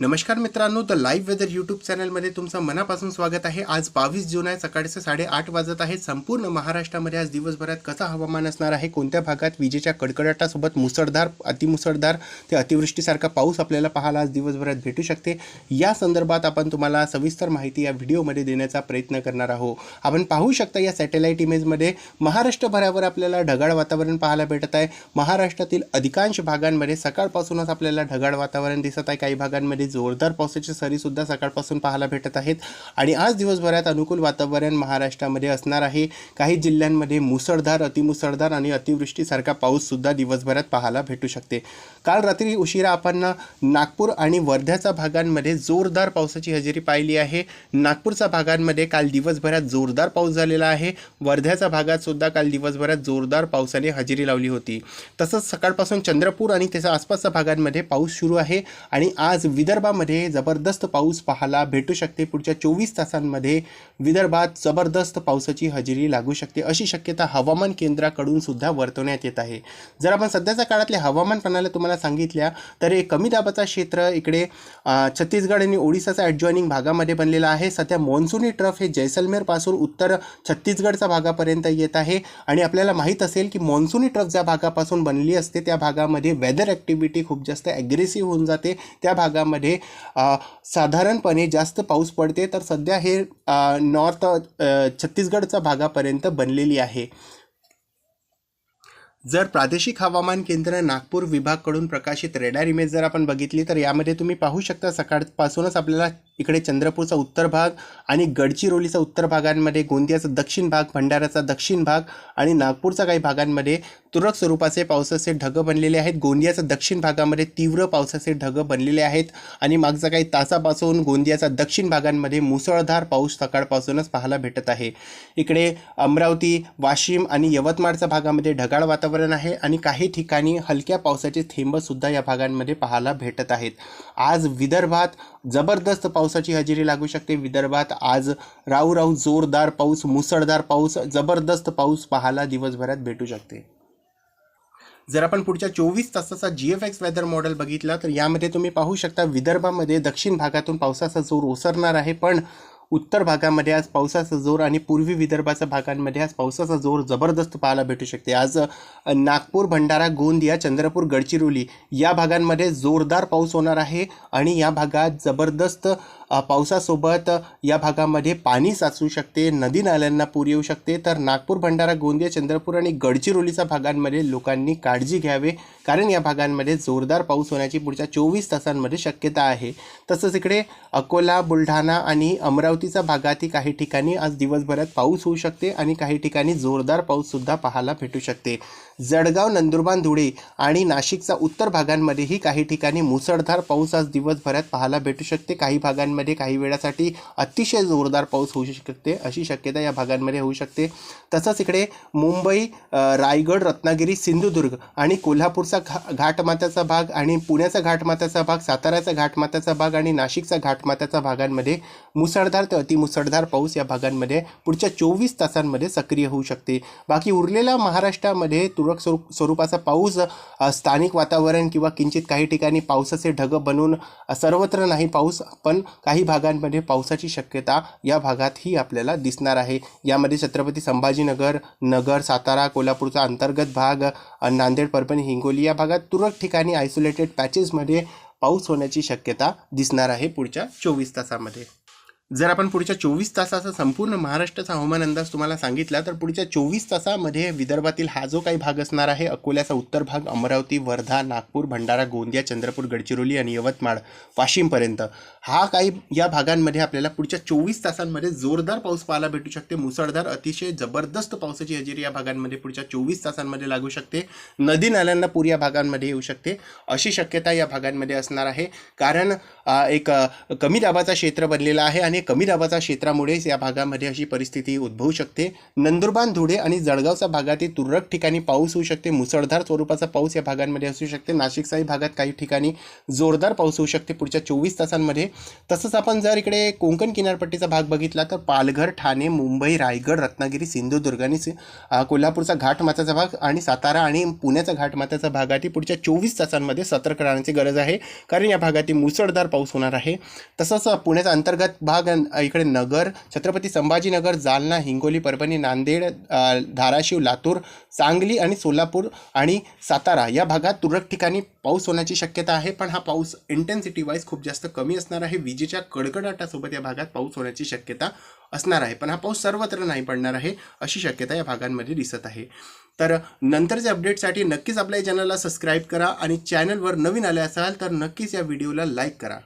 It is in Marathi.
नमस्कार मित्रांनो द लाईव्ह वेदर यूट्यूब चॅनलमध्ये तुमचं मनापासून स्वागत आहे. आज बावीस जून आहे सकाळचे साडेआठ वाजत आहे. संपूर्ण महाराष्ट्रामध्ये आज दिवसभरात कसं हवामान असणार आहे कोणत्या भागात विजेच्या कडकडाटासोबत मुसळधार अतिमुसळधार ते अतिवृष्टीसारखा पाऊस आपल्याला पाहायला आज दिवसभरात भेटू शकते. या संदर्भात आपण तुम्हाला सविस्तर माहिती या व्हिडिओमध्ये देण्याचा प्रयत्न करणार आहोत. आपण पाहू शकता या सॅटेलाईट इमेजमध्ये महाराष्ट्रभरावर आपल्याला ढगाळ वातावरण पाहायला भेटत आहे. महाराष्ट्रातील अधिकांश भागांमध्ये सकाळपासूनच आपल्याला ढगाळ वातावरण दिसत आहे. काही भागांमध्ये जोरदार पावसाची सरीसुद्धा सकाळपासून पाहायला भेटत आहेत. आणि आज दिवसभरात अनुकूल वातावरण महाराष्ट्रामध्ये असणार आहे. काही जिल्ह्यांमध्ये मुसळधार अतिमुसळधार आणि अतिवृष्टीसारखा पाऊससुद्धा दिवसभरात पाहायला भेटू शकते. काल रात्री उशिरा आपण नागपूर आणि वर्ध्याच्या भागांमध्ये जोरदार पावसाची हजेरी पाहिली आहे. नागपूरच्या भागांमध्ये काल दिवसभरात जोरदार पाऊस झालेला आहे. वर्ध्याच्या भागातसुद्धा काल दिवसभरात जोरदार पावसाने हजेरी लावली होती. तसंच सकाळपासून चंद्रपूर आणि त्याच्या आसपासच्या भागांमध्ये पाऊस सुरू आहे. आणि आज विदर्भामध्ये जबरदस्त पाऊस पाहायला भेटू शकते. पुढच्या चोवीस तासांमध्ये विदर्भात जबरदस्त पावसाची हजेरी लागू शकते. अशी शक्यता हवामान केंद्राकडून सुद्धा वर्तवण्यात येत आहे. जर आपण सध्याच्या काळातल्या हवामान प्रणाली तुम्हाला सांगितल्या तर एक कमी दाबाचा क्षेत्र इकडे छत्तीसगड आणि ओडिसाचा ॲडजॉइनिंग भागामध्ये बनलेला आहे. सध्या मॉन्सूनी ट्रफ हे जैसलमेरपासून उत्तर छत्तीसगडच्या भागापर्यंत येत आहे. आणि आपल्याला माहीत असेल की मॉन्सूनी ट्रफ ज्या भागापासून बनली असते त्या भागामध्ये वेदर ॲक्टिव्हिटी खूप जास्त ॲग्रेसिव्ह होऊन जाते. त्या भागामध्ये अ, साधारणपणे जास्त पाऊस पडते तर सध्या हे नॉर्थ छत्तीसगडच्या भागापर्यंत बनलेली आहे. जर प्रादेशिक हवामान केंद्र नागपूर विभागकडून प्रकाशित रेडार इमेज जर आपण बघितली तर यामध्ये तुम्ही पाहू शकता सकाळपासूनच आपल्याला इकडे चंद्रपूरचा उत्तर भाग आणि गडचिरोलीचा उत्तर भागांमध्ये गोंदियाचा दक्षिण भाग भंडाराचा दक्षिण भाग आणि नागपूरच्या काही भागांमध्ये तुरळक स्वरूपाचे पावसाचे ढगं बनलेले आहेत. गोंदियाचा दक्षिण भागामध्ये तीव्र पावसाचे ढगं बनलेले आहेत आणि मागचा काही तासापासून गोंदियाचा दक्षिण भागांमध्ये मुसळधार पाऊस सकाळपासूनच पाहायला भेटत आहे. इकडे अमरावती वाशिम आणि यवतमाळच्या भागामध्ये ढगाळ वातावरण आहे आणि काही ठिकाणी हलक्या पावसाचे थेंबसुद्धा या भागांमध्ये पाहायला भेटत आहेत. आज विदर्भात जबरदस्त पावसाची हजेरी लागू शकते. विदर्भात आज राहू राऊ जोरदार पाऊस मुसळधार पाऊस जबरदस्त पाऊस पाहायला दिवसभरात भेटू शकते. जर आपण पुढच्या चोवीस तासाचा G F X weather model बघितला तर यामध्ये तुम्ही पाहू शकता विदर्भामध्ये दक्षिण भागातून पावसाचा जोर ओसरणार आहे. पण उत्तर भागामध्ये आज पावसाचा जोर आणि पूर्वी विदर्भाच्या भागांमध्ये आज पावसाचा जोर जबरदस्त पाहायला भेटू शकते. आज नागपूर भंडारा गोंदिया चंद्रपूर गडचिरोली या भागांमध्ये जोरदार पाऊस होणार आहे आणि या भागात जबरदस्त पावसासोबत या भागामध्ये पाणी साचू शकते नदी नाल्यांना पूर येऊ शकते. तर नागपूर भंडारा गोंदिया चंद्रपूर आणि गडचिरोलीच्या भागांमध्ये लोकांनी काळजी घ्यावे कारण या भागांमध्ये जोरदार पाऊस होण्याची पुढच्या चोवीस तासांमध्ये शक्यता आहे. तसंच इकडे अकोला बुलढाणा आणि अमरावतीच्या भागातही काही ठिकाणी आज दिवसभरात पाऊस होऊ शकते आणि काही ठिकाणी जोरदार पाऊससुद्धा पाहायला भेटू शकते. जळगाव नंदुरबार धुळे आणि नाशिकच्या उत्तर भागांमध्येही काही ठिकाणी मुसळधार पाऊस आज दिवसभरात पाहायला भेटू शकते. काही भागांमध्ये काही वेळासाठी अतिशय जोरदार पाऊस होऊ शकते अशी शक्यता या भागांमध्ये होऊ शकते. तसंच इकडे मुंबई रायगड रत्नागिरी सिंधुदुर्ग आणि कोल्हापूरचा घा घाटमाथ्याचा भाग आणि पुण्याचा घाटमाथ्याचा भाग साताऱ्याचा घाटमाथ्याचा भाग आणि नाशिकचा घाटमाथ्याचा भागांमध्ये मुसळधार ते अतिमुसळधार पाऊस या भागांमध्ये पुढच्या चोवीस तासांमध्ये सक्रिय होऊ शकते. बाकी उरलेल्या महाराष्ट्रामध्ये तुरळक स्वरूप स्वरूपाचा पाऊस स्थानिक वातावरण किंवा किंचित काही ठिकाणी पावसाचे ढग बनून सर्वत्र नाही पाऊस पण काही भागांमध्ये पावसाची शक्यता या भागातही आपल्याला दिसणार आहे. यामध्ये छत्रपती संभाजीनगर नगर सातारा कोल्हापूरचा अंतर्गत भाग नांदेड परभणी हिंगोली या भागात तुरळक ठिकाणी आयसोलेटेड पॅचेसमध्ये पाऊस होण्याची शक्यता दिसणार आहे पुढच्या चोवीस तासामध्ये. जर आपण पुढच्या चोवीस तासाचा संपूर्ण महाराष्ट्राचा हवामान अंदाज तुम्हाला सांगितला तर पुढच्या चोवीस तासामध्ये विदर्भातील हा जो काही भाग असणार आहे अकोल्याचा उत्तर भाग अमरावती वर्धा नागपूर भंडारा गोंदिया चंद्रपूर गडचिरोली आणि यवतमाळ वाशिमपर्यंत. हा काही या भागांमध्ये आपल्याला पुढच्या चोवीस तासांमध्ये जोरदार पाऊस पाहायला भेटू शकते. मुसळधार अतिशय जबरदस्त पावसाची हजेरी या भागांमध्ये पुढच्या चोवीस तासांमध्ये लागू शकते. नदी नाल्यांना पूर या भागांमध्ये येऊ शकते. अशी शक्यता या भागांमध्ये असणार आहे. कारण एक कमी दाबाचा क्षेत्र बनलेला आहे आणि आणि कमी दाबाच्या क्षेत्रामुळेच या भागामध्ये अशी परिस्थिती उद्भवू शकते. नंदुरबार धुळे आणि जळगावच्या भागातील तुरळक ठिकाणी पाऊस होऊ शकते. मुसळधार स्वरूपाचा पाऊस या भागांमध्ये असू शकते. नाशिकचाही भागात काही ठिकाणी जोरदार पाऊस होऊ शकते पुढच्या चोवीस तासांमध्ये. तसंच आपण जर इकडे कोकण किनारपट्टीचा भाग बघितला तर पालघर ठाणे मुंबई रायगड रत्नागिरी सिंधुदुर्ग आणि कोल्हापूरचा घाटमाथ्याचा भाग आणि सातारा आणि पुण्याचा घाटमाथ्याचा भागातील पुढच्या चोवीस तासांमध्ये सतर्क राहण्याची गरज आहे. कारण या भागातील मुसळधार पाऊस होणार आहे. तसंच पुण्याचा अंतर्गत भाग त्या इकडे नगर छत्रपती संभाजीनगर जालना हिंगोली परभणी नांदेड धाराशिव लातूर सांगली आणि सोलापूर आणि सातारा या भागात तुरळक ठिकाणी पाऊस होण्याची शक्यता आहे. पण हा पाऊस इंटेन्सिटी वाईज खूप जास्त कमी असणार आहे. विजेच्या कडकडाटासोबत या भागात पाऊस होण्याची शक्यता असणार आहे. पण हा पाऊस सर्वत्र नाही पडणार आहे अशी शक्यता या भागांमध्ये दिसत आहे. तर नंतरच्या अपडेटसाठी नक्कीच आपल्या चॅनलला सबस्क्राईब करा आणि चॅनलवर नवीन आले असाल तर नक्कीच या व्हिडिओला लाईक करा.